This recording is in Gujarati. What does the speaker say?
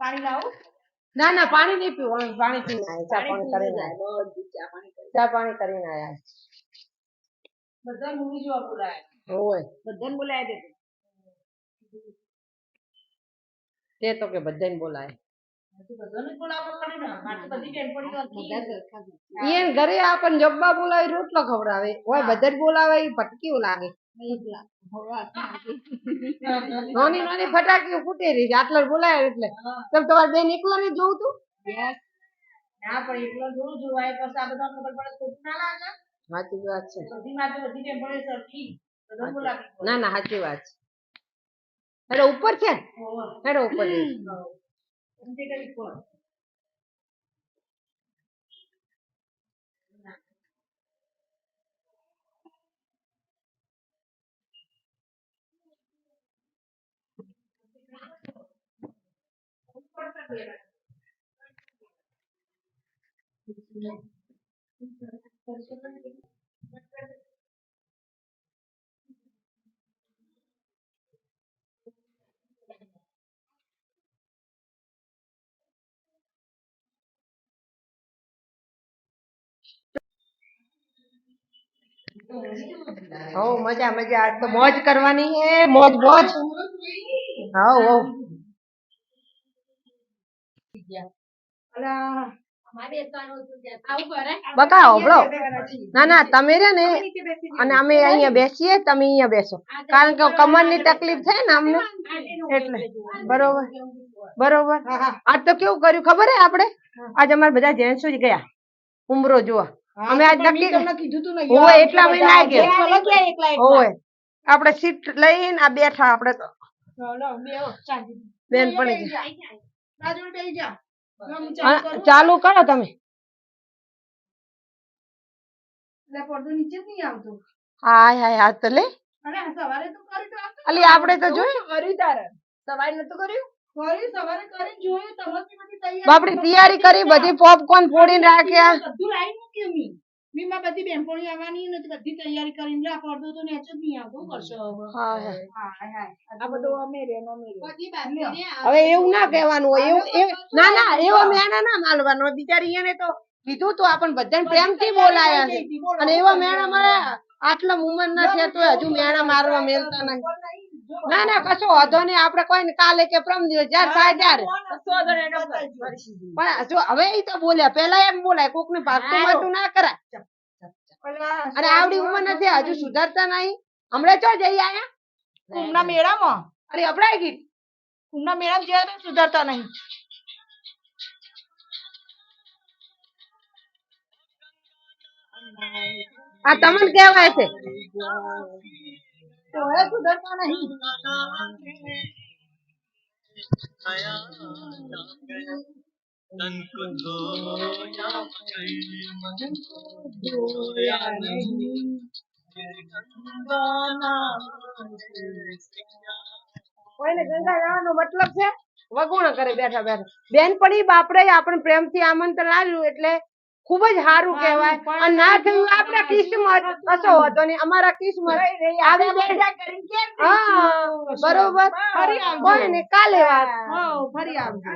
પાણી લાવું ના ના પાણી નહીં પીવું પાણી પીને આવ્યા ચા પાણી કરીને આવ્યા. ચા પાણી કરીને આયા બધા મૂવી જોવા બોલાયા હોય. બધાને બોલાય દેજો તે. તો કે બધાને બોલાય. હજુ બધાને જ બોલાવવું પડે ને? મારે તો બધી બેનપણીઓ હતી. ઈ એને ઘરે આપણને જબ્બા બોલાવી રોટલો ખવડાવે. હોય બધા જ બોલાવે ઈ ભટકીયું લાગે. નાની નાની ફટાકી ફૂટે રહી છે. આટલા બોલાય એટલે. તમે તમારે બેન એકલા ને જોવું તું ના પણ એકલો જોવું જોવાય પછી આ બધા ખબર પડે. ખોટું ના લાગે. સાચી વાત છે. ના ના સાચી વાત છે. હેડો ઉપર છે? હેડો ઉપર કરી કોણ? હો મજા મજા આજ તો મોજ કરવાની હે મોજ મોજ હાઉ હાઉ બકા હોભળો ના ના તમે રે ને અને અમે અહીંયા બેસીએ તમે અહીંયા બેસો. કારણ કે કમરની તકલીફ છે ને અમને. એટલે બરોબર બરોબર. આજ તો કેવું કર્યું ખબર હે આપણે? આજ અમારે બધા જેન્ટ્સ જ ગયા. ઉમરો જોવા. અમે આજ નક્કી કીધું હોય એટલા અમે ના ગયા. હોય આપણે સીટ લઈને આ બેઠા આપણે તો. બેન પણ જા. ચાલુ કરું. તમે. પડદો નીચે નહીં આવતો. હાય હાય હાથ તો લે. આ સવારે તો કર્યું તો આવતું. અલી આપણે તો જોયું? કર્યું તારે. સવારે નતું કર્યું? કર્યું સવારે કરીને જોયું તમારી બધી તૈયારી બાપડી તૈયારી કરી બધી પોપકોર્ન ફોડીને રાખ્યા. બધું લાવી મૂક્યું મી મી માં બધી બેનપણી આવવાની ને બધી તૈયારી કરીને લે પડદો તો નેચો જ નહીં આવતો કરશો હવે. હા, હા. આ બધો અમે રે લ્યો. હવે એવું ના કહેવાનું હોય એવું ના ના એવો મેણા ના માલવાનો. બિચારી એને તો કીધું તો આપણને બધાને પ્રેમથી બોલાયા છે. અને એવા મેણા મારે આટલા ઉંમર ના છે તો હજુ મેણા મારવા મેલતા નહીં. ના ના કશો વાંધો નહીં. આપણે કોઈને કાલે કે પ્રમ દિવસ જ્યારે થાય ત્યારે. પણ જો હવે એ તો બોલ્યા. પેલા એમ બોલાય કોક ને ભાગતું વાતું ના કરાય. અને આવડી ઉંમર નથી હજુ સુધારતા નહીં. હમણાં ચો જઈ આયા? કુંભના મેળામાં? અરે અપડાઈ ગઈ. કુંભના મેળામાં જ્યાં સુધારતા નહીં. આ તમને કહેવાય છે. તો હવે સુધારતા નહીં तन को धोया कई मन को धोया नहीं ये गंगा नाम કોઈને ગંગા જવાનો મતલબ છે વગુણ કરે બેઠા બેઠા બેનપણી બાપડે આપણે પ્રેમથી આમંત્રણ આલ્યું એટલે ખૂબ જ સારું કહેવાય. અને ના થયું આપણા કિસ્મત કશો હતો ને અમારા કિસ્મત આવી બરોબર. ફરી કોઈ ને કાલે વાત. ફરી આવજો.